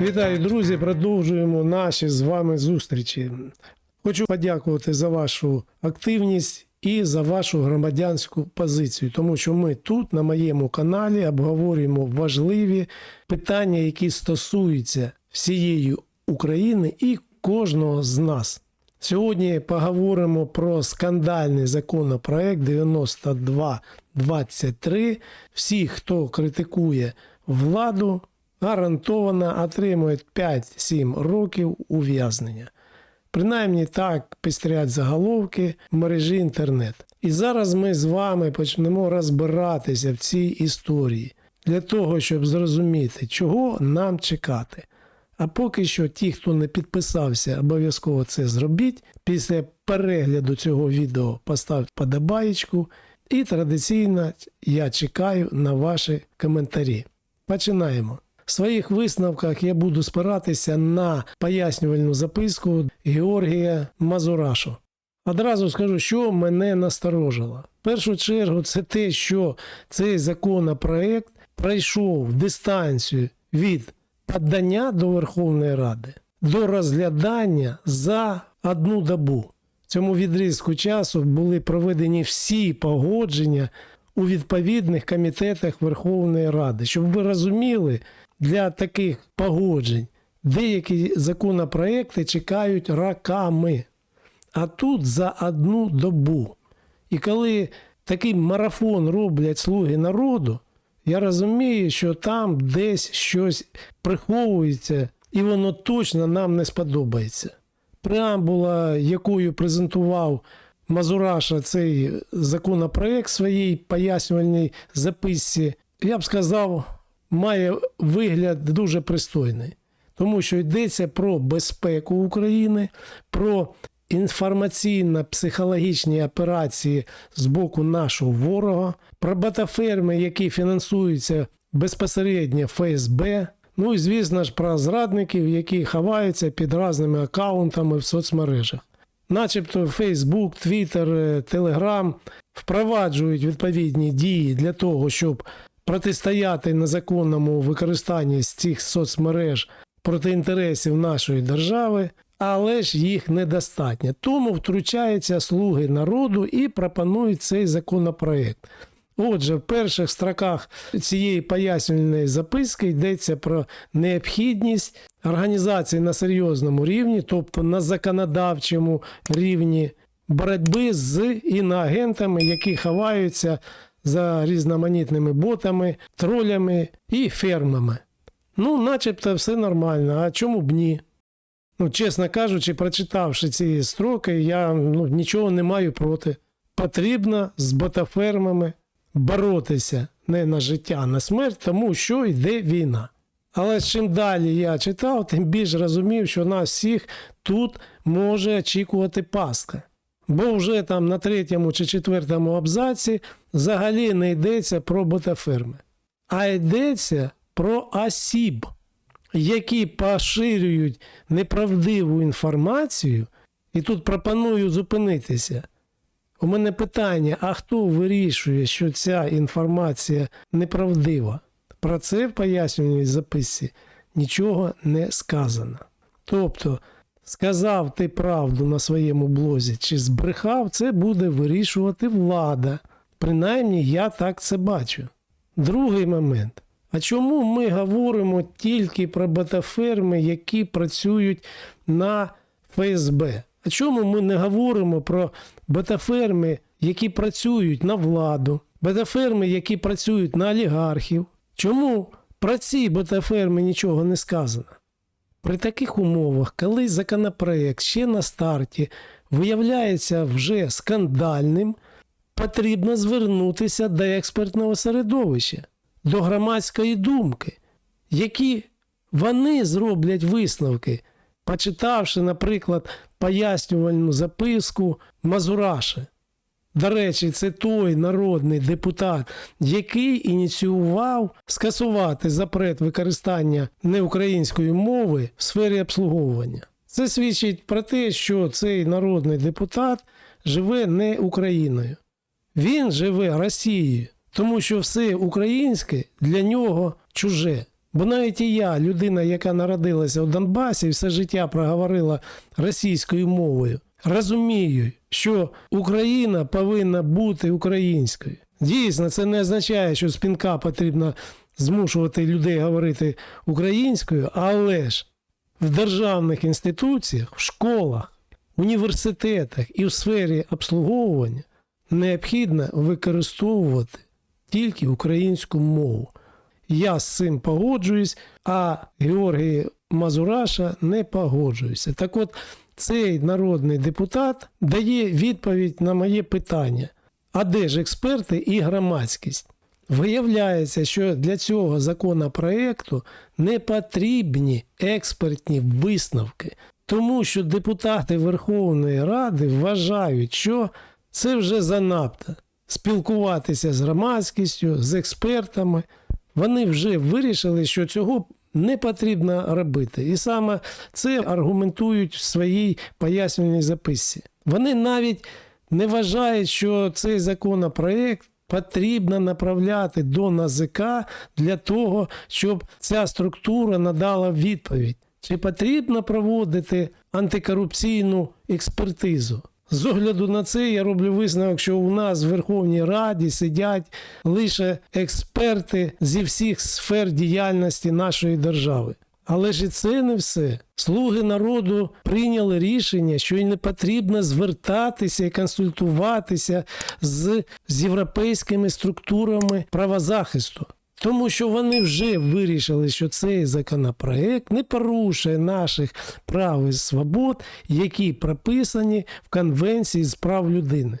Вітаю, друзі! Продовжуємо наші з вами зустрічі. Хочу подякувати за вашу активність і за вашу громадянську позицію, тому що ми тут, на моєму каналі, обговорюємо важливі питання, які стосуються всієї України і кожного з нас. Сьогодні поговоримо про скандальний законопроект 9223. Всі, хто критикує владу, гарантовано отримують 5-7 років ув'язнення. Принаймні так пестрять заголовки в мережі інтернет. І зараз ми з вами почнемо розбиратися в цій історії для того, щоб зрозуміти, чого нам чекати. А поки що ті, хто не підписався, обов'язково це зробіть. Після перегляду цього відео поставте подобаєчку. І традиційно я чекаю на ваші коментарі. Починаємо. В своїх висновках я буду спиратися на пояснювальну записку Георгія Мазурашу. Одразу скажу, що мене насторожило. В першу чергу, це те, що цей законопроект пройшов дистанцію від подання до Верховної Ради до розглядання за одну добу. В цьому відрізку часу були проведені всі погодження у відповідних комітетах Верховної Ради. Щоб ви розуміли, для таких погоджень деякі законопроекти чекають роками, а тут за одну добу. І коли такий марафон роблять слуги народу, я розумію, що там десь щось приховується, і воно точно нам не сподобається. Преамбула, якою презентував Мазураша цей законопроект в своїй пояснювальній записці, я б сказав, має вигляд дуже пристойний, тому що йдеться про безпеку України, про інформаційно-психологічні операції з боку нашого ворога, про батаферми, які фінансуються безпосередньо ФСБ. Ну і звісно ж про зрадників, які ховаються під разними аккаунтами в соцмережах. Начебто Facebook, Twitter, Telegram впроваджують відповідні дії для того, щоб протистояти незаконному використанні з цих соцмереж проти інтересів нашої держави, але ж їх недостатньо. Тому втручаються слуги народу і пропонують цей законопроект. Отже, в перших строках цієї пояснювальної записки йдеться про необхідність організації на серйозному рівні, тобто на законодавчому рівні, боротьби з іноагентами, які ховаються за різноманітними ботами, тролями і фермами. Ну, начебто, все нормально, а чому б ні? Ну, чесно кажучи, прочитавши ці строки, я ну, нічого не маю проти. Потрібно з ботафермами боротися не на життя, а на смерть, тому що йде війна. Але чим далі я читав, тим більше розумів, що нас всіх тут може очікувати пастка. Бо вже там на третьому чи четвертому абзаці взагалі не йдеться про ботаферми, а йдеться про осіб, які поширюють неправдиву інформацію, і тут пропоную зупинитися. У мене питання: а хто вирішує, що ця інформація неправдива? Про це в пояснювальній записці нічого не сказано. Тобто, сказав ти правду на своєму блозі чи збрехав, це буде вирішувати влада. Принаймні, я так це бачу. Другий момент. А чому ми говоримо тільки про ботаферми, які працюють на ФСБ? А чому ми не говоримо про ботаферми, які працюють на владу, ботаферми, які працюють на олігархів? Чому про ці ботаферми нічого не сказано? При таких умовах, коли законопроект ще на старті виявляється вже скандальним, потрібно звернутися до експертного середовища, до громадської думки, які вони зроблять висновки, почитавши, наприклад, пояснювальну записку Мазураши. До речі, це той народний депутат, який ініціював скасувати запрет використання неукраїнської мови в сфері обслуговування. Це свідчить про те, що цей народний депутат живе не Україною. Він живе Росією, тому що все українське для нього чуже. Бо навіть і я, людина, яка народилася у Донбасі все життя проговорила російською мовою, розумію, що Україна повинна бути українською. Дійсно, це не означає, що з пінка потрібно змушувати людей говорити українською, але ж в державних інституціях, в школах, університетах і в сфері обслуговування необхідно використовувати тільки українську мову. Я з цим погоджуюсь, а Георгій Мазураша не погоджуюся. Так от цей народний депутат дає відповідь на моє питання: а де ж експерти і громадськість? Виявляється, що для цього законопроекту не потрібні експертні висновки, тому що депутати Верховної Ради вважають, що це вже занадто спілкуватися з громадськістю, з експертами. Вони вже вирішили, що цього не потрібно робити. І саме це аргументують в своїй пояснювальній записці. Вони навіть не вважають, що цей законопроект потрібно направляти до НАЗК для того, щоб ця структура надала відповідь. Чи потрібно проводити антикорупційну експертизу? З огляду на це я роблю висновок, що у нас в Верховній Раді сидять лише експерти зі всіх сфер діяльності нашої держави. Але ж і це не все. Слуги народу прийняли рішення, що й не потрібно звертатися і консультуватися з, з європейськими структурами правозахисту. Тому що вони вже вирішили, що цей законопроект не порушує наших прав і свобод, які прописані в Конвенції з прав людини.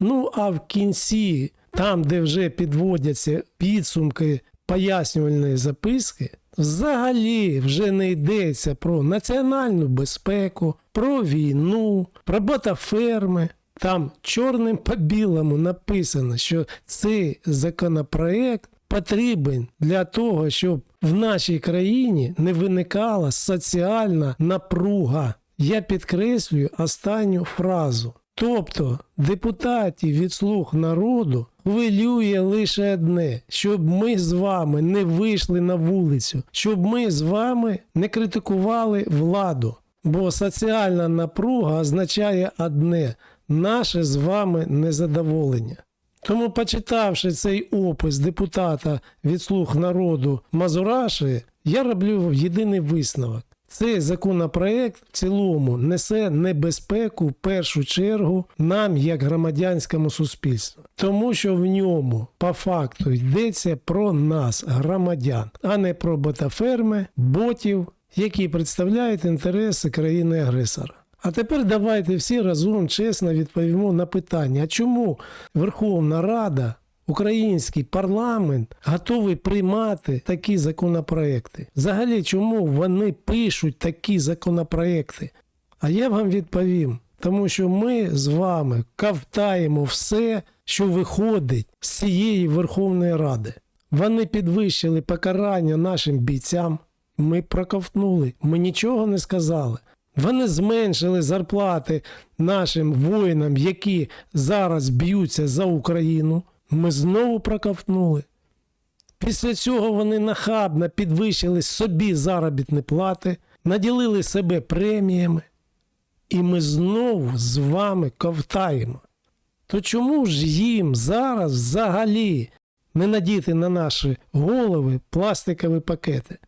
Ну а в кінці, там, де вже підводяться підсумки пояснювальної записки, взагалі вже не йдеться про національну безпеку, про війну, про ботаферми. Там чорним по білому написано, що цей законопроект потрібен для того, щоб в нашій країні не виникала соціальна напруга. Я підкреслюю останню фразу. Тобто депутатів від слуг народу хвилює лише одне, щоб ми з вами не вийшли на вулицю, щоб ми з вами не критикували владу. Бо соціальна напруга означає одне наше з вами незадоволення. Тому, почитавши цей опис депутата від слуг народу Мазураші, я роблю єдиний висновок. Цей законопроект в цілому несе небезпеку в першу чергу нам, як громадянському суспільству, тому що в ньому по факту йдеться про нас, громадян, а не про ботаферми, ботів, які представляють інтереси країни-агресора. А тепер давайте всі разом чесно відповімо на питання, а чому Верховна Рада, український парламент готовий приймати такі законопроекти? Взагалі, чому вони пишуть такі законопроекти? А я вам відповім, тому що ми з вами ковтаємо все, що виходить з цієї Верховної Ради. Вони підвищили покарання нашим бійцям. Ми проковтнули, ми нічого не сказали. Вони зменшили зарплати нашим воїнам, які зараз б'ються за Україну. Ми знову проковтнули. Після цього вони нахабно підвищили собі заробітні плати, наділили себе преміями. І ми знову з вами ковтаємо. То чому ж їм зараз взагалі не надіти на наші голови пластикові пакети?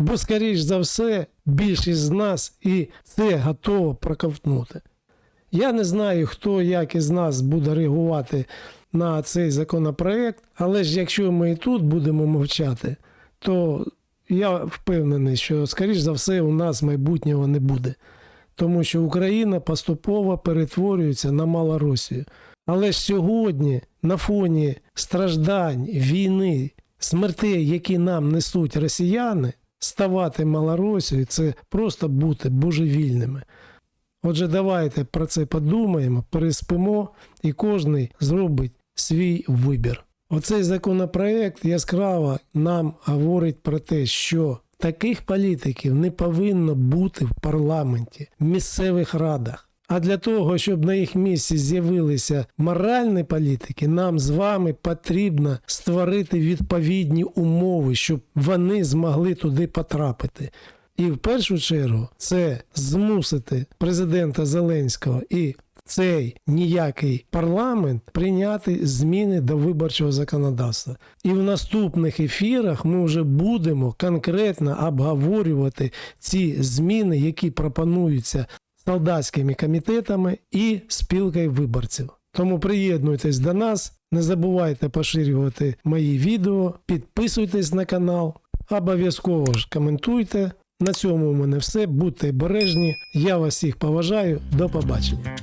Бо, скоріш за все, більшість з нас і це готово проковтнути. Я не знаю, хто як із нас буде реагувати на цей законопроект, але ж якщо ми і тут будемо мовчати, то я впевнений, що, скоріш за все, у нас майбутнього не буде. Тому що Україна поступово перетворюється на Малоросію. Але ж сьогодні, на фоні страждань, війни, смертей, які нам несуть росіяни, ставати Малоросією це просто бути божевільними. Отже, давайте про це подумаємо, переспимо, і кожен зробить свій вибір. Оцей законопроект яскраво нам говорить про те, що таких політиків не повинно бути в парламенті, в місцевих радах. А для того, щоб на їх місці з'явилися моральні політики, нам з вами потрібно створити відповідні умови, щоб вони змогли туди потрапити. І в першу чергу це змусити президента Зеленського і цей ніякий парламент прийняти зміни до виборчого законодавства. І в наступних ефірах ми вже будемо конкретно обговорювати ці зміни, які пропонуються солдатськими комітетами і спілкою виборців. Тому приєднуйтесь до нас, не забувайте поширювати мої відео, підписуйтесь на канал, обов'язково ж коментуйте. На цьому у мене все. Будьте обережні. Я вас всіх поважаю. До побачення.